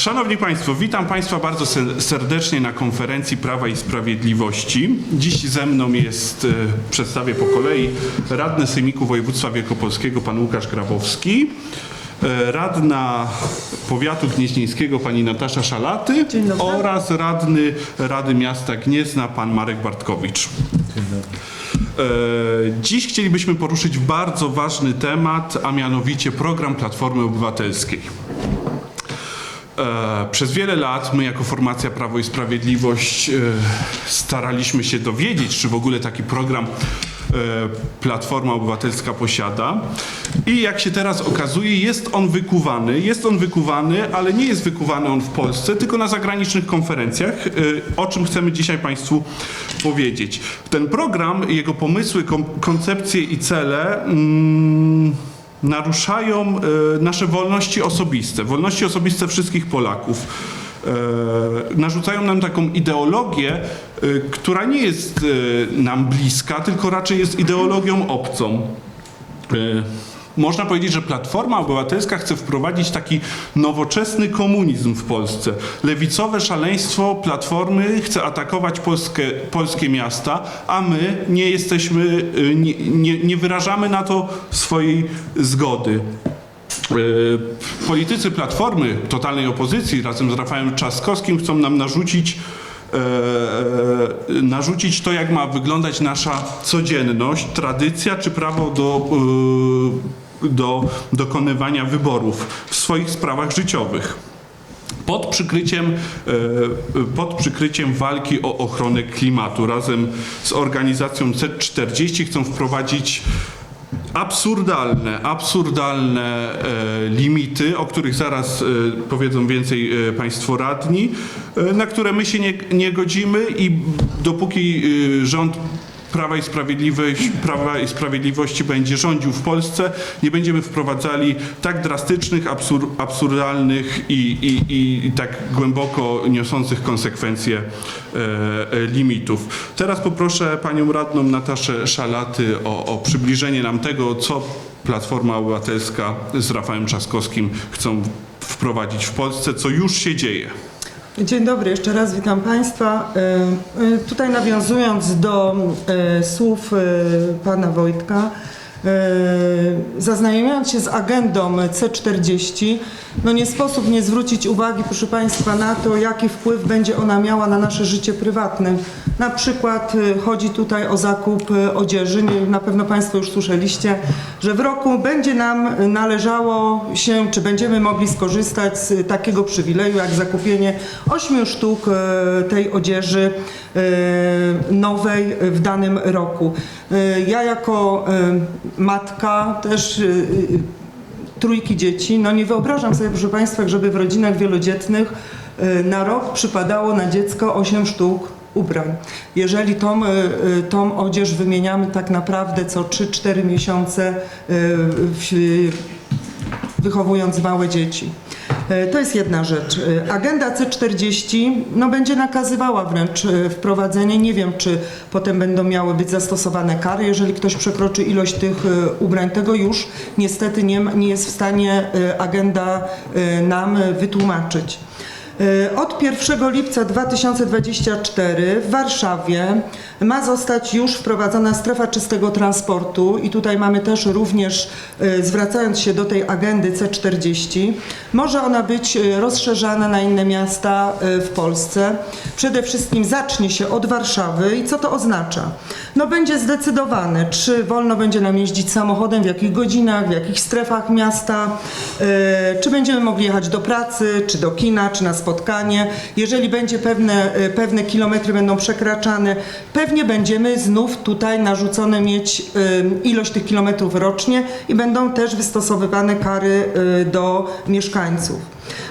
Szanowni Państwo, witam Państwa bardzo se- serdecznie na konferencji Prawa i Sprawiedliwości. Dziś ze mną jest, e, przedstawię po kolei, radny Sejmiku Województwa Wielkopolskiego, pan Łukasz Grabowski, e, radna powiatu gnieźnieńskiego, pani Natasza Szalaty Dzień dobry. oraz radny Rady Miasta Gniezna, pan Marek Bartkowicz. E, Dziś chcielibyśmy poruszyć bardzo ważny temat, a mianowicie program Platformy Obywatelskiej. E, Przez wiele lat my jako formacja Prawo i Sprawiedliwość e, staraliśmy się dowiedzieć, czy w ogóle taki program e, Platforma Obywatelska posiada. I jak się teraz okazuje, jest on wykuwany. Jest on wykuwany, ale nie jest wykuwany on w Polsce, tylko na zagranicznych konferencjach, o czym chcemy dzisiaj Państwu powiedzieć. Ten program, jego pomysły, koncepcje i cele mm, naruszają e, nasze wolności osobiste, wolności osobiste wszystkich Polaków. E, narzucają nam taką ideologię, e, która nie jest nam bliska, tylko raczej jest ideologią obcą. Można powiedzieć, że Platforma Obywatelska chce wprowadzić taki nowoczesny komunizm w Polsce. Lewicowe szaleństwo Platformy chce atakować Polskę, polskie miasta, a my nie jesteśmy, y, nie, nie, nie wyrażamy na to swojej zgody. E, Politycy Platformy, totalnej opozycji, razem z Rafałem Trzaskowskim chcą nam narzucić, e, e, narzucić to, jak ma wyglądać nasza codzienność, tradycja czy prawo do, e, do dokonywania wyborów w swoich sprawach życiowych. Pod przykryciem, e, pod przykryciem walki o ochronę klimatu razem z organizacją C40 chcą wprowadzić absurdalne, absurdalne e, limity, o których zaraz e, powiedzą więcej e, Państwo radni, e, na które my się nie, nie godzimy i dopóki e, rząd Prawa i, Sprawiedliwość, Prawa i Sprawiedliwości będzie rządził w Polsce, nie będziemy wprowadzali tak drastycznych, absur, absurdalnych i, i, i, tak głęboko niosących konsekwencje e, e, limitów. Teraz poproszę panią radną Nataszę Szalaty o, o przybliżenie nam tego, co Platforma Obywatelska z Rafałem Trzaskowskim chcą wprowadzić w Polsce, co już się dzieje. Dzień dobry, jeszcze raz witam Państwa. E, e, Tutaj nawiązując do e, słów Pana Wojtka, zaznajomiając się z agendą C40, no nie sposób nie zwrócić uwagi, proszę Państwa, na to, jaki wpływ będzie ona miała na nasze życie prywatne. Na przykład e, chodzi tutaj o zakup e, odzieży. Na pewno Państwo już słyszeliście, że w roku będzie nam należało się, czy będziemy mogli skorzystać z takiego przywileju, jak zakupienie 8 sztuk e, tej odzieży e, nowej w danym roku. E, Ja jako e, matka też e, trójki dzieci, no nie wyobrażam sobie, proszę Państwa, żeby w rodzinach wielodzietnych e, na rok przypadało na dziecko 8 sztuk ubrań. Jeżeli tą, tą odzież wymieniamy tak naprawdę co 3-4 miesiące wychowując małe dzieci. E, To jest jedna rzecz. E, Agenda C40 no, będzie nakazywała wręcz e, wprowadzenie. Nie wiem, czy potem będą miały być zastosowane kary, jeżeli ktoś przekroczy ilość tych ubrań. Tego już niestety nie, nie jest w stanie agenda nam wytłumaczyć. E, Od 1 lipca 2024 w Warszawie ma zostać już wprowadzona strefa czystego transportu i tutaj mamy też również, e, zwracając się do tej agendy C40, może ona być e, rozszerzana na inne miasta w Polsce. Przede wszystkim zacznie się od Warszawy i co to oznacza? No będzie zdecydowane, czy wolno będzie nam jeździć samochodem, w jakich godzinach, w jakich strefach miasta, czy będziemy mogli jechać do pracy, czy do kina, czy na spotkanie. Jeżeli będzie pewne, e, pewne kilometry będą przekraczane, pewnie będziemy znów tutaj narzucone mieć e, ilość tych kilometrów rocznie i będą też wystosowywane kary e, do mieszkańców.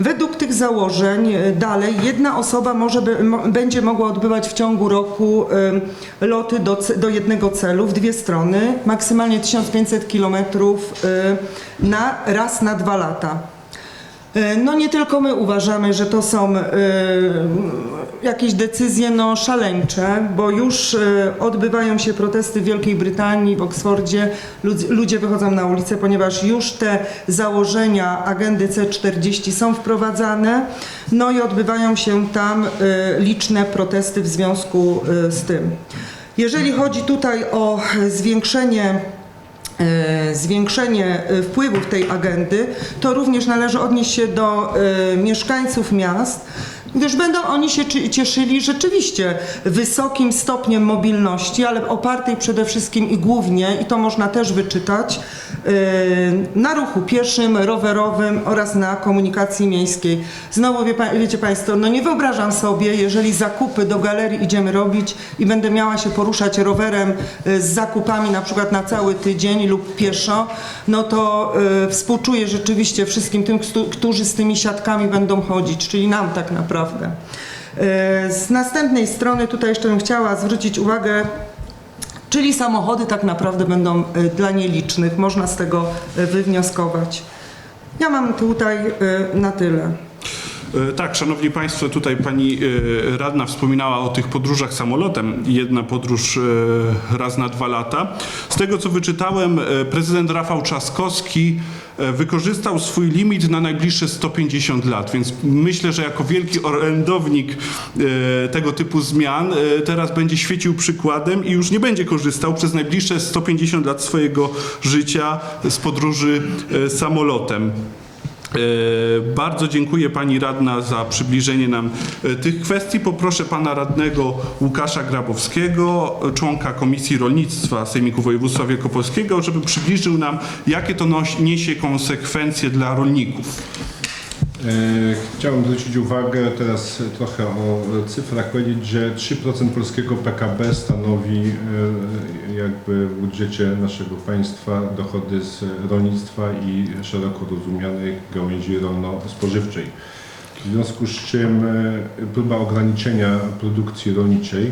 Według tych założeń dalej jedna osoba może będzie mogła odbywać w ciągu roku loty do, do jednego celu w dwie strony, maksymalnie 1500 km na raz na dwa lata. E, No nie tylko my uważamy, że to są e, jakieś decyzje no, szaleńcze, bo już e, odbywają się protesty w Wielkiej Brytanii, w Oksfordzie. Ludz- Ludzie wychodzą na ulicę, ponieważ już te założenia agendy C40 są wprowadzane. No i odbywają się tam liczne protesty w związku z tym. Jeżeli chodzi tutaj o zwiększenie zwiększenie e, wpływów tej agendy, to również należy odnieść się do e, mieszkańców miast, gdyż będą oni się cieszyli rzeczywiście wysokim stopniem mobilności, ale opartej przede wszystkim i głównie, i to można też wyczytać, e, na ruchu pieszym, rowerowym oraz na komunikacji miejskiej. Znowu wie, wiecie Państwo, no nie wyobrażam sobie, jeżeli zakupy do galerii idziemy robić i będę miała się poruszać rowerem e, z zakupami na przykład na cały tydzień lub pieszo, no to e, współczuję rzeczywiście wszystkim tym, któ- którzy z tymi siatkami będą chodzić, czyli nam tak naprawdę. E, Z następnej strony tutaj jeszcze bym chciała zwrócić uwagę Czyli samochody tak naprawdę będą e, dla nielicznych, można z tego e, wywnioskować. Ja mam tutaj na tyle. E, Tak, szanowni państwo, tutaj pani e, radna wspominała o tych podróżach samolotem. Jedna podróż e, raz na dwa lata. Z tego co wyczytałem, prezydent Rafał Trzaskowski wykorzystał swój limit na najbliższe 150 lat, więc myślę, że jako wielki orędownik tego typu zmian teraz będzie świecił przykładem i już nie będzie korzystał przez najbliższe 150 lat swojego życia z podróży samolotem. E, Bardzo dziękuję Pani Radna za przybliżenie nam e, tych kwestii. Poproszę Pana Radnego Łukasza Grabowskiego, członka Komisji Rolnictwa Sejmiku Województwa Wielkopolskiego, żeby przybliżył nam, jakie to niesie konsekwencje dla rolników. E, Chciałbym zwrócić uwagę teraz trochę o cyfrach, powiedzieć, że 3% polskiego PKB stanowi e, jakby w budżecie naszego państwa dochody z rolnictwa i szeroko rozumianej gałęzi rolno-spożywczej. W związku z czym e, próba ograniczenia produkcji rolniczej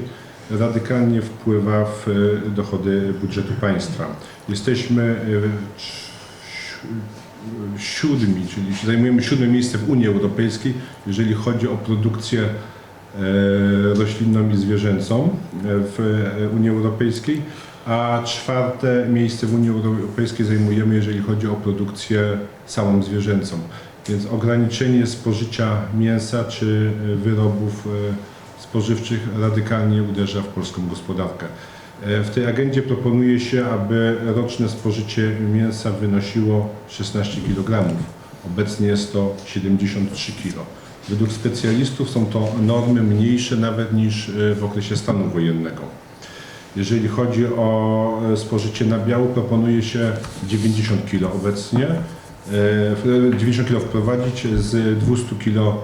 radykalnie wpływa w dochody budżetu państwa. Jesteśmy siódmi, czyli zajmujemy siódme miejsce w Unii Europejskiej, jeżeli chodzi o produkcję e, roślinną i zwierzęcą e, w Unii Europejskiej, a czwarte miejsce w Unii Europejskiej zajmujemy, jeżeli chodzi o produkcję samą zwierzęcą. Więc ograniczenie spożycia mięsa czy e, wyrobów spożywczych radykalnie uderza w polską gospodarkę. E, W tej agendzie proponuje się, aby roczne spożycie mięsa wynosiło 16 kg. Obecnie jest to 73 kg. Według specjalistów są to normy mniejsze nawet niż e, w okresie stanu wojennego. Jeżeli chodzi o e, spożycie nabiału, proponuje się 90 kg obecnie. E, w- 90 kg wprowadzić z 200 kg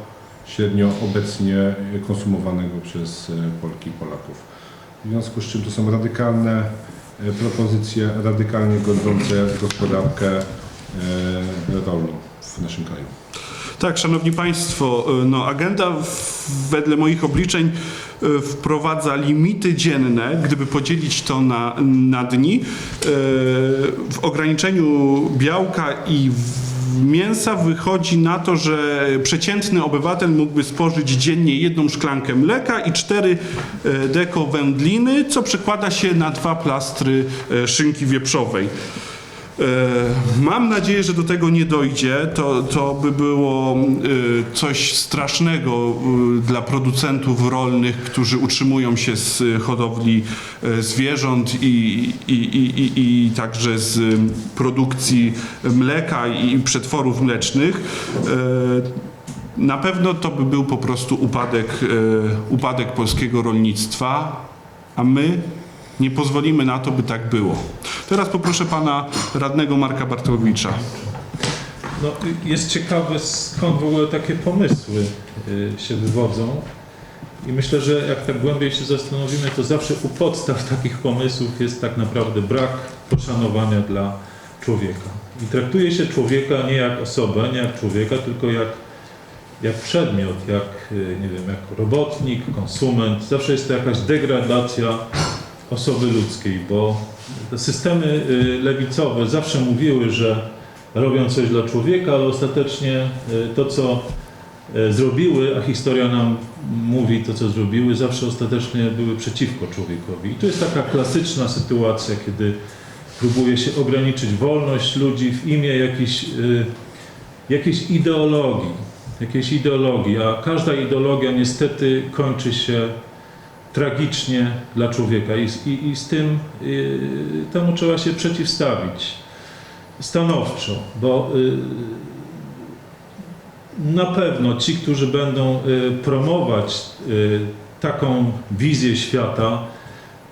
średnio obecnie konsumowanego przez Polki i Polaków. W związku z czym to są radykalne e, propozycje, radykalnie godzące gospodarkę e, rolną w naszym kraju. Tak, szanowni państwo, y, no agenda wedle moich obliczeń wprowadza limity dzienne, gdyby podzielić to na, na dni. W ograniczeniu białka i w- mięsa wychodzi na to, że przeciętny obywatel mógłby spożyć dziennie jedną szklankę mleka i cztery y, deko wędliny, co przekłada się na dwa plastry y, szynki wieprzowej. E, Mam nadzieję, że do tego nie dojdzie. To, to by było e, coś strasznego e, dla producentów rolnych, którzy utrzymują się z hodowli zwierząt i, i, i, i, i także z produkcji mleka i przetworów mlecznych. Na pewno to by był po prostu upadek, upadek polskiego rolnictwa, a my nie pozwolimy na to, by tak było. Teraz poproszę pana radnego Marka Bartłowicza. No, jest ciekawe, skąd w ogóle takie pomysły y, się wywodzą. I myślę, że jak tak głębiej się zastanowimy, to zawsze u podstaw takich pomysłów jest tak naprawdę brak poszanowania dla człowieka. I traktuje się człowieka nie jak osobę, nie jak człowieka, tylko jak, jak przedmiot, jak, y, nie wiem, jak robotnik, konsument. Zawsze jest to jakaś degradacja osoby ludzkiej, bo te systemy y, lewicowe zawsze mówiły, że robią coś dla człowieka, ale ostatecznie e, to, co e, zrobiły, a historia nam mówi to, co zrobiły, zawsze ostatecznie były przeciwko człowiekowi. I to jest taka klasyczna sytuacja, kiedy próbuje się ograniczyć wolność ludzi w imię jakiejś, jakiejś ideologii. Jakiejś ideologii, a każda ideologia niestety kończy się tragicznie dla człowieka. I, i, i z tym y, temu trzeba się przeciwstawić stanowczo, bo y, na pewno ci, którzy będą y, promować y, taką wizję świata,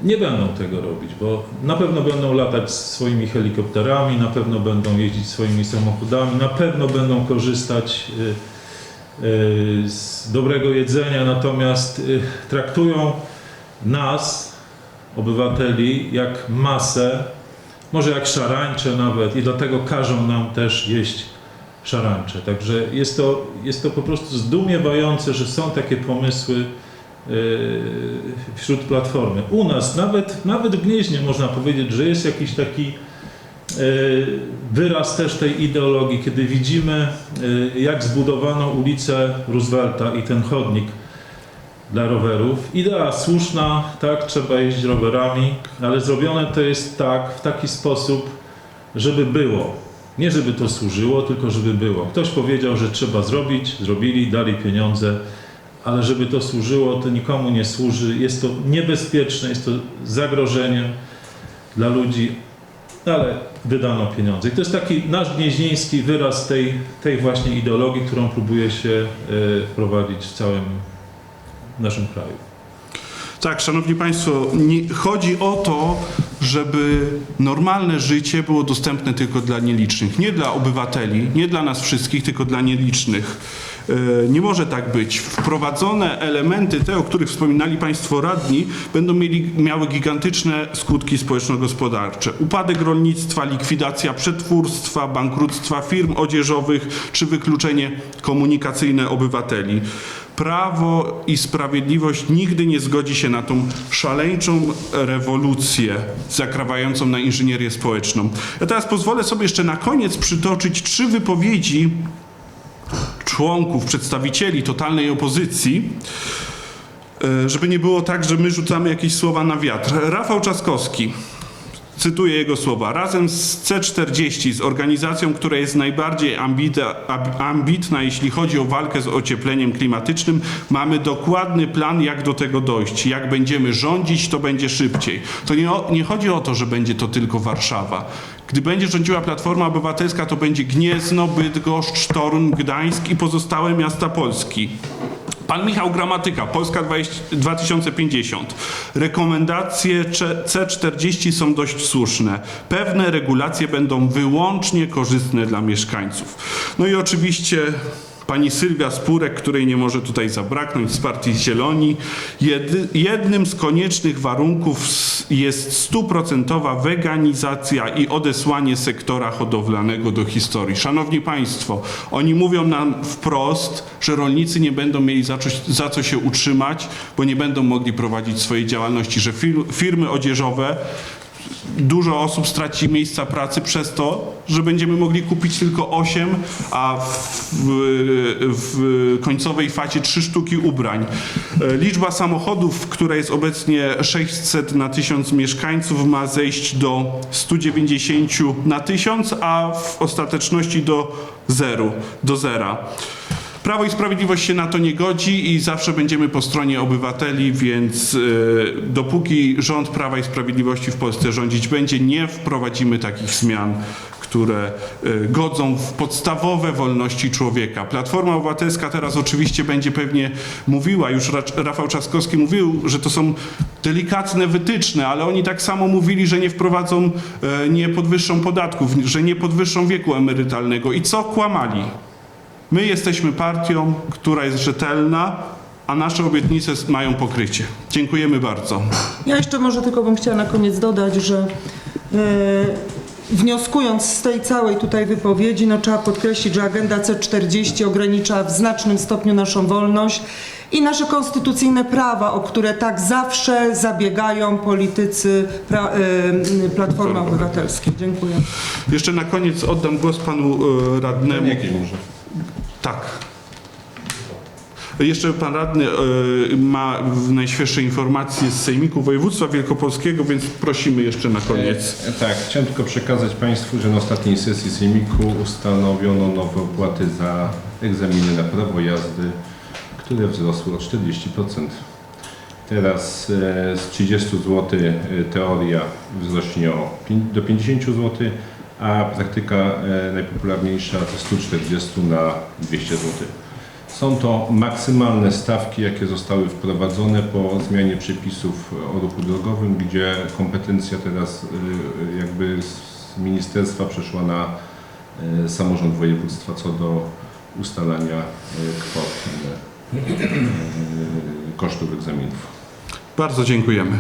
nie będą tego robić, bo na pewno będą latać swoimi helikopterami, na pewno będą jeździć swoimi samochodami, na pewno będą korzystać y, y, z dobrego jedzenia, natomiast y, traktują nas, obywateli, jak masę, może jak szarańcze nawet i dlatego każą nam też jeść szarańcze. Także jest to, jest to po prostu zdumiewające, że są takie pomysły yy, wśród Platformy. U nas, nawet, nawet w Gnieźnie można powiedzieć, że jest jakiś taki yy, wyraz też tej ideologii, kiedy widzimy, yy, jak zbudowano ulicę Roosevelta i ten chodnik dla rowerów. Idea słuszna, tak, trzeba jeździć rowerami, ale zrobione to jest tak, w taki sposób, żeby było. Nie żeby to służyło, tylko żeby było. Ktoś powiedział, że trzeba zrobić, zrobili, dali pieniądze, ale żeby to służyło, to nikomu nie służy. Jest to niebezpieczne, jest to zagrożeniem dla ludzi, ale wydano pieniądze. I to jest taki nasz gnieźnieński wyraz tej, tej właśnie ideologii, którą próbuje się e, wprowadzić w całym naszym kraju. Tak, szanowni państwo, nie, chodzi o to, żeby normalne życie było dostępne tylko dla nielicznych. Nie dla obywateli, nie dla nas wszystkich, tylko dla nielicznych. E, Nie może tak być. Wprowadzone elementy, te, o których wspominali Państwo radni, będą mieli, miały gigantyczne skutki społeczno-gospodarcze. Upadek rolnictwa, likwidacja przetwórstwa, bankructwa firm odzieżowych czy wykluczenie komunikacyjne obywateli. Prawo i Sprawiedliwość nigdy nie zgodzi się na tą szaleńczą rewolucję zakrawającą na inżynierię społeczną. Ja teraz pozwolę sobie jeszcze na koniec przytoczyć trzy wypowiedzi członków, przedstawicieli totalnej opozycji, e, żeby nie było tak, że my rzucamy jakieś słowa na wiatr. Rafał Trzaskowski, cytuję jego słowa, razem z C40, z organizacją, która jest najbardziej ambitna, jeśli chodzi o walkę z ociepleniem klimatycznym, mamy dokładny plan, jak do tego dojść. Jak będziemy rządzić, to będzie szybciej. To nie, nie chodzi o to, że będzie to tylko Warszawa. Gdy będzie rządziła Platforma Obywatelska, to będzie Gniezno, Bydgoszcz, Toruń, Gdańsk i pozostałe miasta Polski. Pan Michał Gramatyka, Polska 20, 2050. Rekomendacje Cze- C40 są dość słuszne. Pewne regulacje będą wyłącznie korzystne dla mieszkańców. No i oczywiście pani Sylwia Spurek, której nie może tutaj zabraknąć z partii Zieloni. Jednym z koniecznych warunków jest stuprocentowa weganizacja i odesłanie sektora hodowlanego do historii. Szanowni Państwo, oni mówią nam wprost, że rolnicy nie będą mieli za, za co się utrzymać, bo nie będą mogli prowadzić swojej działalności, że fir, firmy odzieżowe dużo osób straci miejsca pracy przez to, że będziemy mogli kupić tylko 8, a w, w końcowej fazie 3 sztuki ubrań. E, Liczba samochodów, która jest obecnie 600 na 1000 mieszkańców, ma zejść do 190 na 1000, a w ostateczności do zeru, do zera. Prawo i Sprawiedliwość się na to nie godzi i zawsze będziemy po stronie obywateli, więc y, dopóki rząd Prawa i Sprawiedliwości w Polsce rządzić będzie, nie wprowadzimy takich zmian, które y, godzą w podstawowe wolności człowieka. Platforma Obywatelska teraz oczywiście będzie pewnie mówiła, już Ra- Rafał Trzaskowski mówił, że to są delikatne wytyczne, ale oni tak samo mówili, że nie wprowadzą, y, nie podwyższą podatków, że nie podwyższą wieku emerytalnego. I co kłamali? My jesteśmy partią, która jest rzetelna, a nasze obietnice mają pokrycie. Dziękujemy bardzo. Ja jeszcze może tylko bym chciała na koniec dodać, że e, wnioskując z tej całej tutaj wypowiedzi, no trzeba podkreślić, że agenda C40 ogranicza w znacznym stopniu naszą wolność i nasze konstytucyjne prawa, o które tak zawsze zabiegają politycy pra, y, Platformy Obywatelskiej. Dziękuję. Jeszcze na koniec oddam głos panu e, radnemu. Jakie może? Tak. Jeszcze pan radny e, ma najświeższe informacje z Sejmiku Województwa Wielkopolskiego, więc prosimy jeszcze na koniec. E, Tak, chciałem tylko przekazać Państwu, że na ostatniej sesji Sejmiku ustanowiono nowe opłaty za egzaminy na prawo jazdy, które wzrosły o 40%. Teraz e, z 30 zł teoria wzrośnie do 50 zł, a praktyka e, najpopularniejsza ze 140 na 200 zł. Są to maksymalne stawki, jakie zostały wprowadzone po zmianie przepisów o ruchu drogowym, gdzie kompetencja teraz y, jakby z ministerstwa przeszła na y, samorząd województwa co do ustalania kwot kosztów egzaminów. Bardzo dziękujemy.